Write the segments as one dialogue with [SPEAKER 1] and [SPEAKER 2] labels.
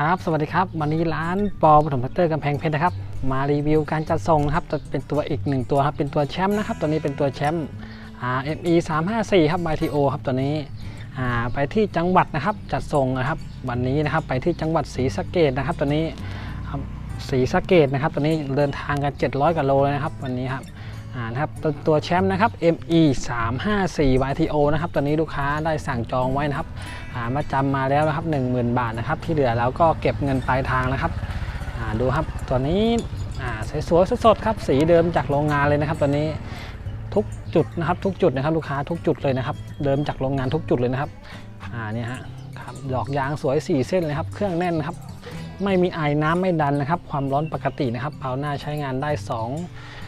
[SPEAKER 1] ครับสวัสดีครับวันนี้ร้านปอปฐมพัตเตอร์กำแพงเพชรนะครับ มารีวิวการจัดส่งนะครับจะเป็นตัวอีกหนึ่งตัวครับเป็นตัวแชมป์นะครับตัวนี้เป็นตัวแชมป์อ่า ME 354ครับ BTO ครับตัวนี้ไปที่จังหวัดนะครับจัดส่งนะครับวันนี้นะครับไปที่จังหวัดศรีสะเกดนะครับตัวนี้ศรีสะเกดนะครับตัวนี้เดินทางกัน 700กว่าโลเลยนะครับวันนี้ครับ อ่านะครับตัวตัวแชมป์นะครับ ME 354 BTO นะครับตัวนี้ลูกค้าได้สั่งจองไว้นะครับอ่ามาจำมาแล้วนะครับ 10,000 บาทนะครับ ที่เหลือเราก็เก็บเงินปลายทางนะครับอ่าดูครับตัวนี้อ่าสวยๆสดๆครับสีเดิมจากโรงงานเลยนะครับตัวนี้ทุกจุดนะครับทุกจุดนะครับลูกค้าทุกจุดเลยนะครับ เดิมจากโรงงานทุกจุดเลยนะครับอ่านี่ฮะครับดอกยางสวย 4 เส้นเลยครับ เครื่องแน่นนะครับ ไม่มีไอน้ำไม่ดันนะครับ ความร้อนปกตินะครับเผาหน้าใช้งานได้ 2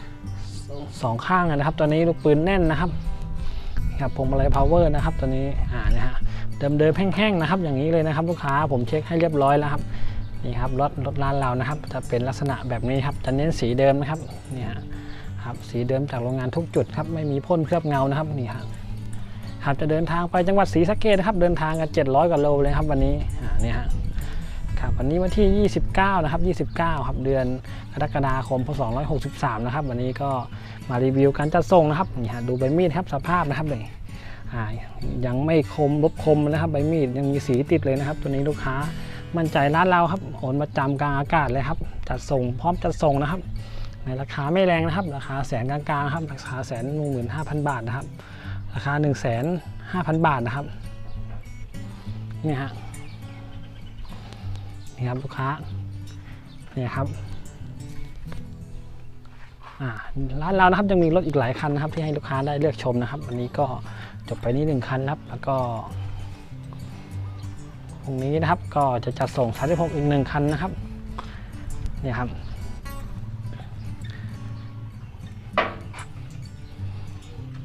[SPEAKER 1] สองข้างนะครับตัวนี้ลูกปืนแน่นนะครับนี่ครับพวงมาลัยพาวเวอร์นะครับตัวนี้อ่านี่ฮะเดิมเดิมแห้งๆนะครับ อย่างนี้เลยนะครับ ลูกค้าผมเช็คให้เรียบร้อยแล้วครับนี่ครับรถรถร้านเรานะครับ จะเป็นลักษณะแบบนี้ครับจะเน้นสีเดิมนะครับนี่ฮะครับสีเดิมจากโรงงานทุกจุดครับไม่มีพ่นเคลือบเงานะครับนี่ครับครับจะเดินทางไปจังหวัดศรีสะเกษนะครับเดินทางกัน700กว่าโลเลยครับวันนี้อ่านี่ฮะ ครับวันนี้วันที่ 29 นะครับ 29 ครับเดือนกรกฎาคมพศ263 นะครับ วันนี้ก็มารีวิวการจัดส่งนะครับนี่ฮะดูใบมีดครับสภาพนะครับเลยอ่ายังไม่คมลบคมนะครับใบมีดยังมีสีติดเลยนะครับ ตัวนี้ลูกค้ามั่นใจร้านเราครับโอนประจำกลางอากาศเลยครับ จัดส่งพร้อมจัดส่งนะครับ ในราคาไม่แรงนะครับ ราคาแสนกลางๆครับราคาแสนหนึ่งหมื่นห้าพันบาทนะครับ ราคา1นึ่งแสนห้าพันบาทนะครับนี่ฮะ นี่ครับลูกค้าเนี่ยครับร้านเรานะครับยังมีรถอีกหลายคันนะครับ ที่ให้ลูกค้าได้เลือกชมนะครับ วันนี้ก็จบไปนี้หนึ่งคันครับ แล้วก็พรุ่งนี้นะครับก็จะจัดส่ง36อีกหนึ่งคันนะครับเนี่ยครับ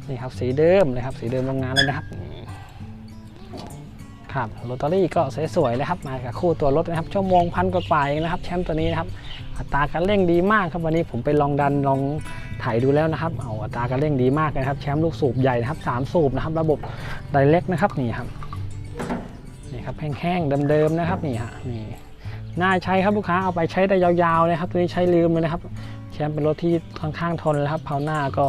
[SPEAKER 1] นี่ครับสีเดิมเลยครับสีเดิมโรงงานเลยนะครับ ครับโรตารี่ก็สวยๆเลยครับมากับคู่ตัวรถนะครับ ชั่วโมงพันกว่าๆเองนะครับแชมป์ตัวนี้นะครับอัตราการเร่งดีมากครับวันนี้ผมไปลองดันลองถ่ายดูแล้วนะครับเอาอัตราการเร่งดีมากนะครับแชมป์ลูกสูบใหญ่นะครับสามสูบนะครับ ระบบไดเล็กนะครับนี่ครับนี่ครับแห้งๆเดิมๆนะครับนี่ฮะนี่น่าใช้ครับลูกค้าเอาไปใช้ได้ยาวๆเลยครับตัวนี้ใช้ลืมเลยนะครับ แชมป์เป็นรถที่ค่อนข้างทนแล้วครับเผาหน้าก็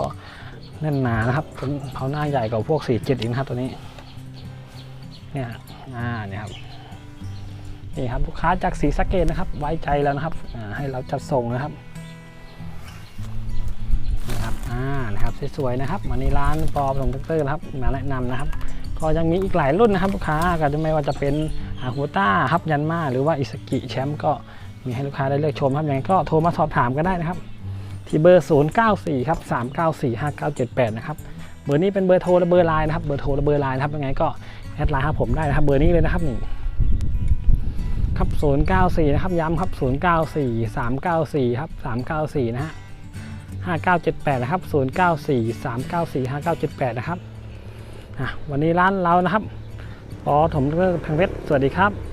[SPEAKER 1] แน่นหนานะครับเผาหน้าใหญ่กว่าพวก47อีกนครับตัวนี้เนี่ย อ่าเนี่ยครับนี่ครับลูกค้าจากสีสะเกตนะครับ ไว้ใจแล้วนะครับให้เราจัดส่งนะครับนะครับอ่านะครับสวยๆนะครับมาในร้านปอผสมเตอร์นะครับมาแนะนำนะครับ ก็ยังมีอีกหลายรุ่นนะครับ ลูกค้าก็จะไม่ว่าจะเป็นอาฮูต้าครับยันมาหรือว่าอิสกิแชมป์ก็มีให้ลูกค้าได้เลือกชมครับยังไงก็โทรมาสอบถามก็ได้นะครับ ที่เบอร์ 094ครับ394 5978 นะครับเบอร์นี้เป็นเบอร์โทรและเบอร์ไลน์นะครับเบอร์โทรและเบอร์ไลน์นะครับยังไงก็ แอดไลน์ครับผมได้นะครับเบอร์นี้เลยนะครับนี่ครับ 094 นะครับ ย้ำครับ 094 394 ครับ 394 นะฮะ 5978 นะครับ 094 394 5978 นะครับวันนี้ร้านเรานะครับขอถมเรื่องพังเพชรสวัสดีครับ